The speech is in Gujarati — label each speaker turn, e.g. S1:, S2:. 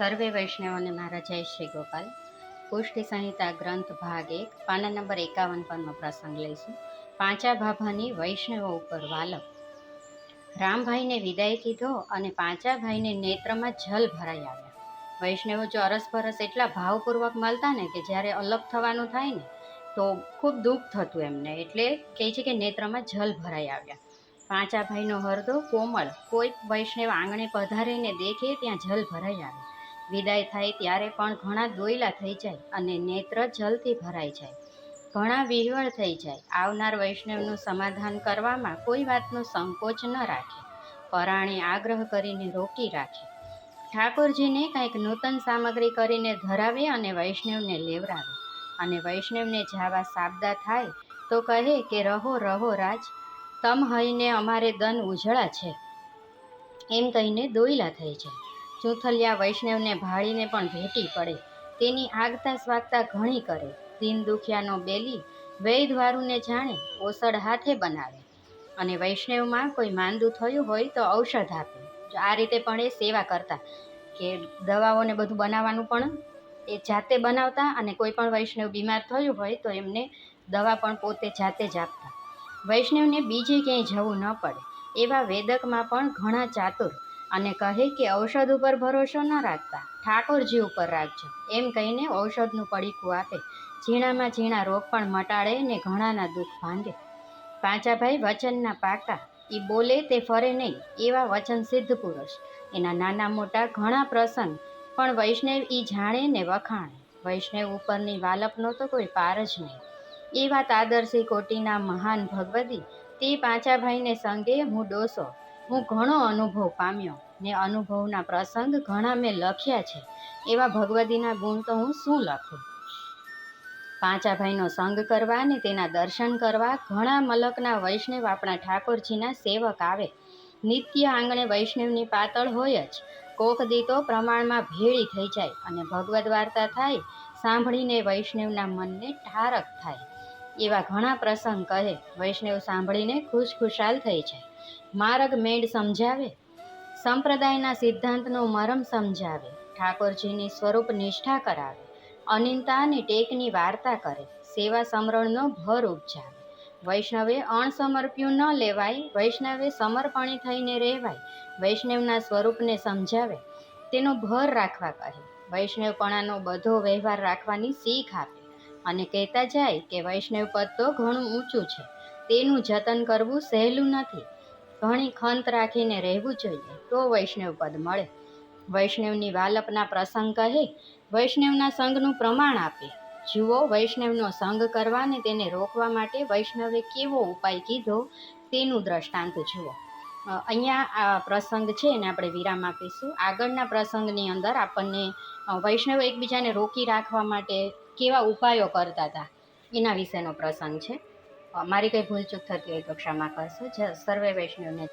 S1: સર્વે વૈષ્ણવોને મારા જય શ્રી ગોપાલ. પુષ્ટિ સંહિતા ગ્રંથ ભાગ એક, પાના નંબર એકાવન પરનો પ્રસંગ લઈશું પાંચા ભાભાની વૈષ્ણવો ઉપર વાલક. રામભાઈને વિદાય કીધો અને પાંચા ભાઈને નેત્રમાં જલ ભરાઈ આવ્યા. વૈષ્ણવો જો અરસપરસ એટલા ભાવપૂર્વક મળતા ને કે જ્યારે અલગ થવાનું થાય ને, તો ખૂબ દુઃખ થતું એમને. એટલે કહે છે કે નેત્રમાં જલ ભરાઈ આવ્યા. પાંચા ભાઈનો હરદો કોમળ. કોઈ વૈષ્ણવ આંગણે પધારીને દેખે ત્યાં જલ ભરાઈ આવે. વિદાય થાય ત્યારે પણ ઘણા દોયલા થઈ જાય અને નેત્ર જલથી ભરાઈ જાય. ઘણા વિહવળ થઈ જાય. આવનાર વૈષ્ણવનું સમાધાન કરવામાં કોઈ વાતનો સંકોચ ન રાખે. પરાણે આગ્રહ કરીને રોકી રાખે. ઠાકોરજીને કંઈક નૂતન સામગ્રી કરીને ધરાવે અને વૈષ્ણવને લેવરાવે. અને વૈષ્ણવને જાવા સાબદા થાય તો કહે કે, રહો રહો, રાજ. તમ હઈને અમારે દન ઉજળા છે. એમ કહીને દોયલા થઈ જાય. ચૂથલિયા વૈષ્ણવને ભાળીને પણ ભેટી પડે. તેની આગતા સ્વાગતા ઘણી કરે. દીન દુખિયાનો બેલી વૈદવારુને જાણે ઓસડ હાથે બનાવે. અને વૈષ્ણવમાં કોઈ માંદું થયું હોય તો ઔષધ આપે. આ રીતે પણ એ સેવા કરતા કે દવાઓને બધું બનાવવાનું પણ એ જાતે બનાવતા અને કોઈ પણ વૈષ્ણવ બીમાર થયું હોય તો એમને દવા પણ પોતે જાતે જ આપતા. વૈષ્ણવને બીજે ક્યાંય જવું ન પડે. એવા વેદકમાં પણ ઘણા ચાતુર અને કહે કે ઔષધ ઉપર ભરોસો ન રાખતા. ઠાકોરજી ઉપર રાખજો. એમ કહીને ઔષધનું પડીકું આપે. ઝીણામાં ઝીણા રોગ પણ મટાડે ને ઘણાના દુઃખ ભાંગે. પાંચાભાઈ વચનના પાકા. એ બોલે તે ફરે નહીં. એવા વચન સિદ્ધ પુરુષ. એના નાના મોટા ઘણા પ્રસંગ. પણ વૈષ્ણવ એ જાણે ને વખાણે. વૈષ્ણવ ઉપરની વાલપનો તો કોઈ પાર જ નહીં. એવા આદર્શી કોટીના મહાન ભગવતી તે પાંચાભાઈને સંગે હું ડોસો. હું ઘણો અનુભવ પામ્યો ને અનુભવના પ્રસંગ ઘણા મેં લખ્યા છે. એવા ભગવતીના ગુણ તો હું શું લખું? પાંચાભાઈનો સંગ કરવા ને તેના દર્શન કરવા ઘણા મલકના વૈષ્ણવ આપણા ઠાકોરજીના સેવક આવે. નિત્ય આંગણે વૈષ્ણવની પાતળ હોય જ. કોક દીતો પ્રમાણમાં ભેળી થઈ જાય અને ભગવદ્ વાર્તા થાય, સાંભળીને વૈષ્ણવના મનને ઠારક થાય. એવા ઘણા પ્રસંગ કહે, વૈષ્ણવ સાંભળીને ખુશખુશાલ થઈ જાય. માર્ગ મેંડ સમજાવે? સંપ્રદાયના સિદ્ધાંતનો મરમ સમજાવે. ઠાકોરજીની સ્વરૂપ નિષ્ઠા કરાવે. અનિંતાની ટેકની વાર્તા કરે. સેવા સમરણનો ભર ઉપજાવે. વૈષ્ણવે અણસમર્પ્યું ન લેવાય, વૈષ્ણવે સમર્પણી થઈને રહેવાય. વૈષ્ણવના સ્વરૂપને સમજાવે. તેનો ભર રાખવા કહે. વૈષ્ણવપણાનો બધો વ્યવહાર રાખવાની શીખ આપે. અને કહેતા જાય કે વૈષ્ણવ પદ તો ઘણું ઊંચું છે. તેનું જતન કરવું સહેલું નથી. ઘણી ખંત રાખીને રહેવું જોઈએ તો વૈષ્ણવ પદ મળે. વૈષ્ણવની વાલપના પ્રસંગ કહે, વૈષ્ણવના સંઘનું પ્રમાણ આપે. જુઓ વૈષ્ણવનો સંગ કરવાને તેને રોકવા માટે વૈષ્ણવે કેવો ઉપાય કીધો તેનું દ્રષ્ટાંત જુઓ. અહીંયા આ પ્રસંગ છે એને આપણે વિરામ આપીશું. આગળના પ્રસંગની અંદર આપણને વૈષ્ણવ એકબીજાને રોકી રાખવા માટે કેવા ઉપાયો કરતા હતા, એના વિશેનો પ્રસંગ છે. મારી કંઈ ભૂલચૂક થતી હોય તો ક્ષમા કરશો. જ સર્વે વૈષ્ણવને